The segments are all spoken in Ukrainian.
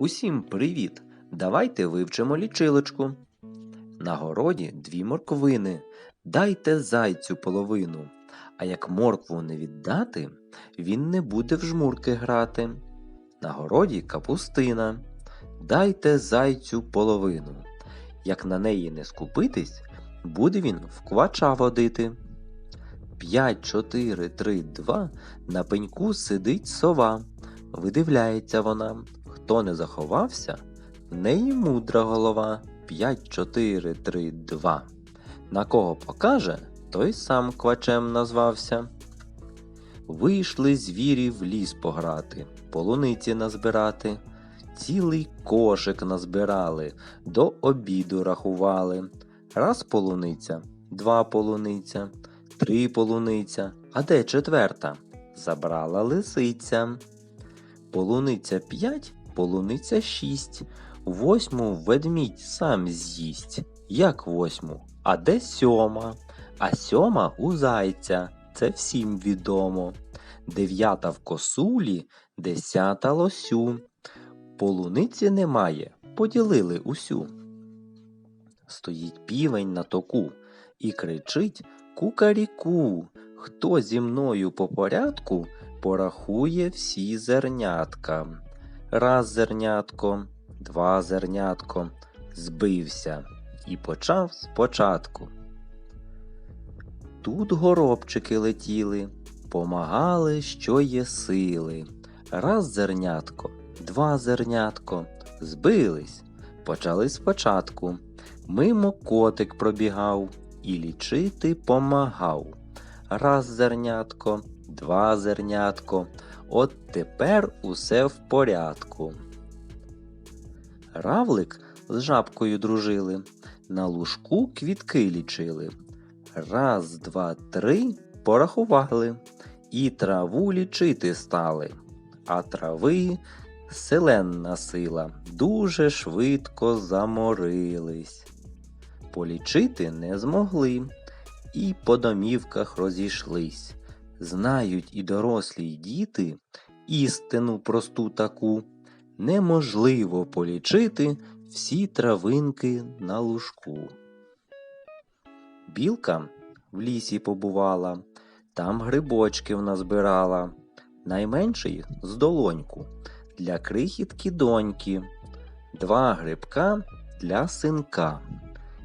Усім привіт! Давайте вивчимо лічилочку. На городі дві морквини. Дайте зайцю половину. А як моркву не віддати, він не буде в жмурки грати. На городі капустина. Дайте зайцю половину. Як на неї не скупитись, буде він в квача водити. П'ять, чотири, три, два на пеньку сидить сова. Видивляється вона, хто не заховався, в неї мудра голова. П'ять, чотири, три, два. На кого покаже, той сам квачем назвався. Вийшли звірі в ліс пограти, полуниці назбирати. Цілий кошик назбирали, до обіду рахували. Раз полуниця, два полуниця, три полуниця, а де четверта? Забрала лисиця. Полуниця п'ять, полуниця шість. Восьму ведмідь сам з'їсть. Як восьму? А де сьома? А сьома у зайця. Це всім відомо. Дев'ята в косулі, десята лосю. Полуниці немає, поділили усю. Стоїть півень на току і кричить Кукаріку. Хто зі мною по порядку порахує всі зернятка. Раз зернятко, два зернятко, збився і почав спочатку. Тут горобчики летіли, помагали, що є сили. Раз зернятко, два зернятко, збились, почали спочатку. Мимо котик пробігав і лічити помагав. Раз зернятко, два зернятко, от тепер усе в порядку. Равлик з жабкою дружили, на лужку квітки лічили. Раз, два, три порахували, і траву лічити стали. А трави селенна сила дуже швидко заморились. Полічити не змогли і по домівках розійшлись. Знають і дорослі й діти істину просту таку. Неможливо полічити всі травинки на лужку. Білка в лісі побувала, там грибочків назбирала, найменший з долоньку для крихітки доньки, два грибка для синка,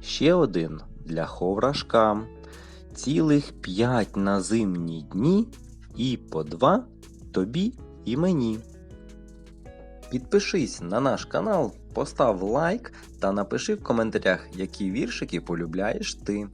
ще один для ховрашка, цілих п'ять на зимні дні і по два тобі і мені. Підпишись на наш канал, постав лайк та напиши в коментарях, які віршики полюбляєш ти.